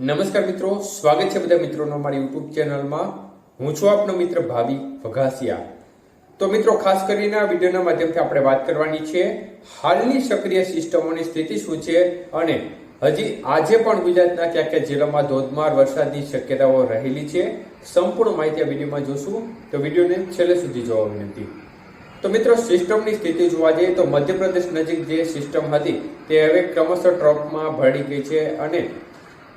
નમસ્કાર મિત્રો, સ્વાગત છે બધા મિત્રોનો મારી યુટ્યુબ ચેનલમાં. હું છું આપનો મિત્ર ભાવિ વઘાસિયા. તો મિત્રો, ખાસ કરીને આ વિડીયોના માધ્યમથી આપણે વાત કરવાની છે હાલની સક્રિય સિસ્ટમોની સ્થિતિ શું છે અને હજી આજે પણ ગુજરાતના ક્યાં ક્યાં જિલ્લામાં ધોધમાર વરસાદની શક્યતાઓ રહેલી છે, સંપૂર્ણ માહિતી આ વિડીયોમાં જોશું. તો વિડીયોને છેલ્લે સુધી જોવા વિનંતી. તો મિત્રો, સિસ્ટમની સ્થિતિ જોવા જઈએ તો મધ્યપ્રદેશ નજીક જે સિસ્ટમ હતી તે હવે ક્રમશઃ ટ્રકમાં ભળી ગઈ છે અને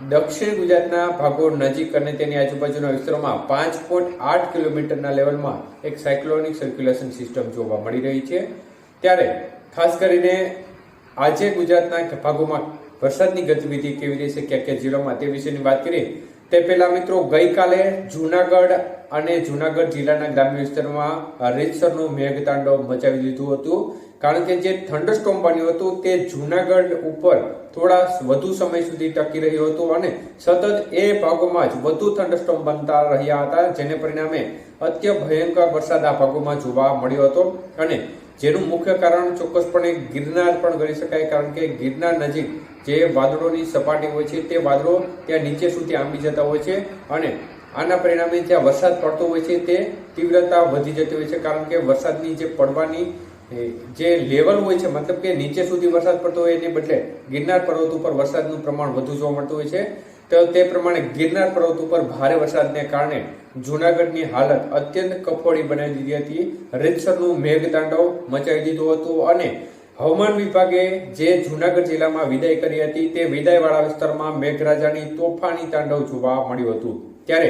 દક્ષિણ ગુજરાતના ભાગો નજીક અને તેની આજુબાજુના વિસ્તારોમાં પાંચ પોઈન્ટ આઠ કિલોમીટરના લેવલમાં એક સાયક્લોનિક સર્ક્યુલેશન સિસ્ટમ જોવા મળી રહી છે. ત્યારે ખાસ કરીને આજે ગુજરાતના ભાગોમાં વરસાદની ગતિવિધિ કેવી રહેશે, ક્યાં ક્યાં જિલ્લામાં તે વિશેની વાત કરીએ, તે પહેલા મિત્રો ગઈકાલે જુનાગઢ અને જુનાગઢ જિલ્લાના ગ્રામ્ય વિસ્તારમાં રીતસરનું મેઘતાંડવ મચાવી દીધું હતું. કારણ કે જે થંડરસ્ટોમ બન્યું હતું તે જૂનાગઢ ઉપર થોડા વધુ સમય સુધી ટકી રહ્યું હતું અને સતત એ ભાગોમાં જ વધુ થંડરસ્ટોમ બનતા રહ્યા હતા, જેને પરિણામે અત્ય ભયંકર વરસાદ આ ભાગોમાં જોવા મળ્યો હતો. અને જેનું મુખ્ય કારણ ચોક્કસપણે ગિરનાર પણ ગણી શકાય, કારણ કે ગિરનાર નજીક જે વાદળોની સપાટી હોય છે, તે વાદળો ત્યાં નીચે સુધી આંબી જતા હોય છે અને આના પરિણામે જ્યાં વરસાદ પડતો હોય છે, તે તીવ્રતા વધી જતી હોય છે, કારણ કે વરસાદની જે પડવાની જે લેવલ હોય છે, મતલબ કે નીચે સુધી વરસાદ પડતો હોય એને બદલે ગિરનાર પર્વત ઉપર વરસાદનું પ્રમાણ વધુ જોવા મળતું હોય છે, તો તે પ્રમાણે ગિરનાર પર્વત ઉપર ભારે વરસાદને કારણે જુનાગઢની હાલત અત્યંત કફોડી બનાવી દીધી હતી. રીતસરનું મેઘતાંડવ મચાવી દીધું હતું અને હવામાન વિભાગે જે જુનાગઢ જિલ્લામાં વિદાય કરી હતી, તે વિદાયવાળા વિસ્તારમાં મેઘરાજાની તોફાની તાંડવ જોવા મળ્યું હતું. ત્યારે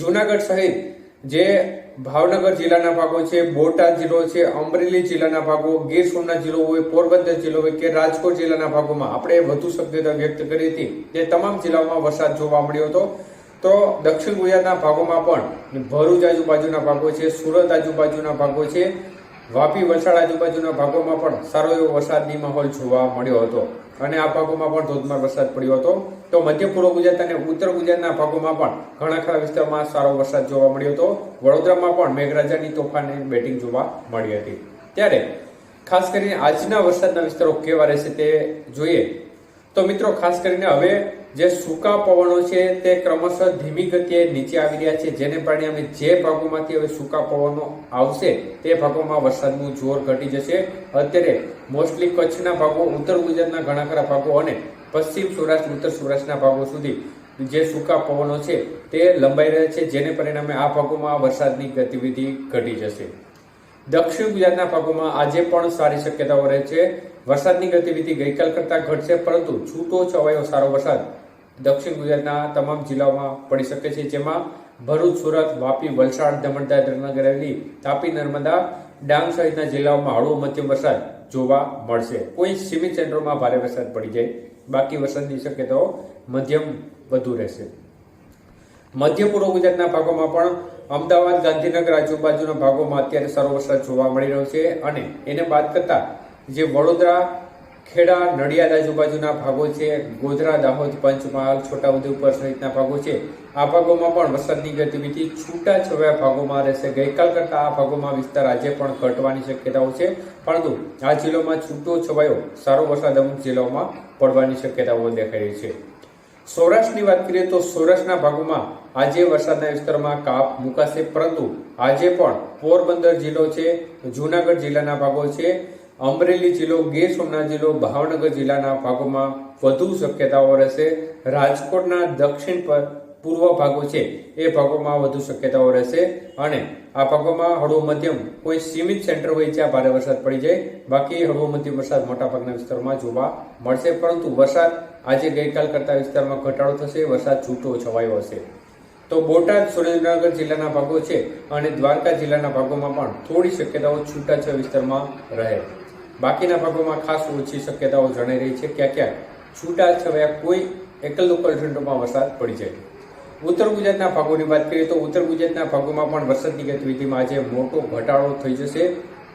જુનાગઢ સહિત જે ભાવનગર જિલ્લાના ભાગો છે, બોટાદ જિલ્લો છે, અમરેલી જિલ્લાના ભાગો, ગીર સોમનાથ જિલ્લો હોય, પોરબંદર જિલ્લો હોય કે રાજકોટ જિલ્લાના ભાગોમાં આપણે વધુ શક્યતા વ્યક્ત કરી હતી. તે તમામ જિલ્લાઓમાં વરસાદ જોવા મળ્યો હતો. તો દક્ષિણ ગુજરાતના ભાગોમાં પણ ભરૂચ આજુબાજુના ભાગો છે, સુરત આજુબાજુના ભાગો છે, વાપી, વલસાડ આજુબાજુના ભાગોમાં પણ સારો એવો વરસાદની માહોલ જોવા મળ્યો હતો. અને આ ભાગોમાં પણ ધોધમાર વરસાદ પડ્યો હતો. તો મધ્ય પૂર્વ ગુજરાત અને ઉત્તર ગુજરાતના ભાગોમાં પણ ઘણા ખરા વિસ્તારમાં સારો વરસાદ જોવા મળ્યો હતો. વડોદરામાં પણ મેઘરાજાની તોફાની બેટિંગ જોવા મળી હતી. ત્યારે ખાસ કરીને આજના વરસાદના વિસ્તારો કેવા રહેશે તે જોઈએ. તો મિત્રો, ખાસ કરીને હવે જે સૂકા પવનો છે તે ક્રમશઃ ધીમી ગતિએ નીચે આવી રહ્યા છે. જેને પરિણામે જે ભાગોમાંથી હવે સૂકા પવનો આવશે તે ભાગોમાં વરસાદનું જોર ઘટી જશે. અત્યારે મોસ્ટલી કચ્છના ભાગો, ઉત્તર ગુજરાતના ઘણા ખરા ભાગો અને પશ્ચિમ સૌરાષ્ટ્ર, ઉત્તર સૌરાષ્ટ્રના ભાગો સુધી જે સૂકા પવનો છે તે લંબાઈ રહ્યા છે. જેને પરિણામે આ ભાગોમાં વરસાદની ગતિવિધિ ઘટી જશે. દક્ષિણ ગુજરાતના ભાગોમાં આજે પણ સારી શક્યતાઓ રહે છે. વરસાદની ગતિવિધિ ગઈકાલ કરતાં ઘટશે, પરંતુ છૂટો છવાયો સારો વરસાદ દક્ષિણ ગુજરાતના તમામ જિલ્લાઓમાં પડી શકે છે, જેમાં ભરૂચ, સુરત, વાપી, વલસાડ દમણ દાદરા નગર હવેલી તાપી, નર્મદા, ડાંગ સહિતના જિલ્લાઓમાં હળવો મધ્યમ વરસાદ જોવા મળશે. કોઈ સીમિત સેન્ટરોમાં ભારે વરસાદ પડી જાય. બાકી વરસાદની શક્યતાઓ મધ્યમ વધુ રહેશે. મધ્ય પૂર્વ ગુજરાતના ભાગોમાં પણ અમદાવાદ, ગાંધીનગર આજુબાજુના ભાગોમાં અત્યારે સારો વરસાદ જોવા મળી રહ્યો છે અને એને બાદ કરતા જે વડોદરા, ખેડા, નડિયાદ આજુબાજુના ભાગો છે, ગોધરા, દાહોદ, પંચમહાલ, છોટાઉદેપુર સહિતના ભાગો છે, આ ભાગોમાં પણ વરસાદની ગતિવિધિ છૂટા છવાયા ભાગોમાં રહેશે. ગઈકાલ કરતા આ ભાગોમાં વિસ્તાર આજે પણ ઘટવાની શક્યતાઓ છે, પરંતુ આ જિલ્લામાં છૂટો છવાયો સારો વરસાદ અમુક જિલ્લાઓમાં પડવાની શક્યતાઓ દેખાઈ રહી છે. સૌરાષ્ટ્રની વાત કરીએ તો સૌરાષ્ટ્રના ભાગોમાં આજે વરસાદના વિસ્તારમાં કાપ મુકાશે પરંતુ આજે પણ પોરબંદર જિલ્લો છે, જુનાગઢ જિલ્લાના ભાગો છે, અમરેલી જિલ્લો, ગીર સોમનાથ જિલ્લો, ભાવનગર જિલ્લાના ભાગોમાં વધુ શક્યતાઓ રહેશે. રાજકોટના દક્ષિણ પર પૂર્વ ભાગો છે, એ ભાગોમાં વધુ શક્યતાઓ રહેશે અને આ ભાગોમાં હળવો મધ્યમ કોઈ સીમિત સેન્ટર હોય જ્યાં ભારે વરસાદ પડી જાય. બાકી હળવો મધ્યમ વરસાદ મોટાભાગના વિસ્તારમાં જોવા મળશે, પરંતુ વરસાદ આજે ગઈકાલ કરતા વિસ્તારમાં ઘટાડો થશે, વરસાદ છૂટો છવાયો હશે. તો બોટાદ સુરેન્દ્રનગર જિલ્લાના ભાગો છે અને દ્વારકા જિલ્લાના ભાગોમાં પણ થોડી શક્યતાઓ છૂટાછવાયા વિસ્તારમાં રહે. બાકીના ભાગોમાં ખાસ ઓછી શક્યતાઓ જણાઈ રહી છે. ક્યાં ક્યાં છૂટાછવાયા કોઈ એકલ લોકલ સેન્ટરમાં વરસાદ પડી જાય. ઉત્તર ગુજરાતના ભાગોની વાત કરીએ તો ઉત્તર ગુજરાતના ભાગોમાં પણ વરસાદની ગતિવિધિમાં આજે મોટો ઘટાડો થઈ જશે.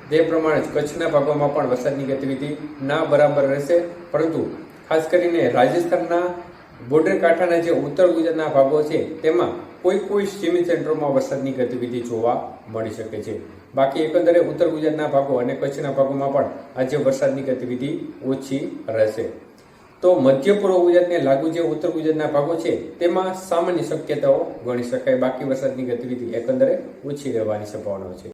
તે પ્રમાણે જ કચ્છના ભાગોમાં પણ વરસાદની ગતિવિધિ ના બરાબર રહેશે. પરંતુ ખાસ કરીને રાજસ્થાનના બોર્ડર કાંઠાના જે ઉત્તર ગુજરાતના ભાગો છે, તેમાં કોઈ કોઈ સીમિત સેન્ટરોમાં વરસાદની ગતિવિધિ જોવા મળી શકે છે. બાકી એકંદરે ઉત્તર ગુજરાતના ભાગો અને કચ્છના ભાગોમાં પણ આજે વરસાદની ગતિવિધિ ઓછી રહેશે. તો મધ્ય પૂર્વ ગુજરાતને લાગુ જે ઉત્તર ગુજરાતના ભાગો છે, તેમાં સામાન્ય શક્યતાઓ ગણી શકાય. બાકી વરસાદની ગતિવિધિ એકંદરે ઓછી રહેવાની સંભાવના છે.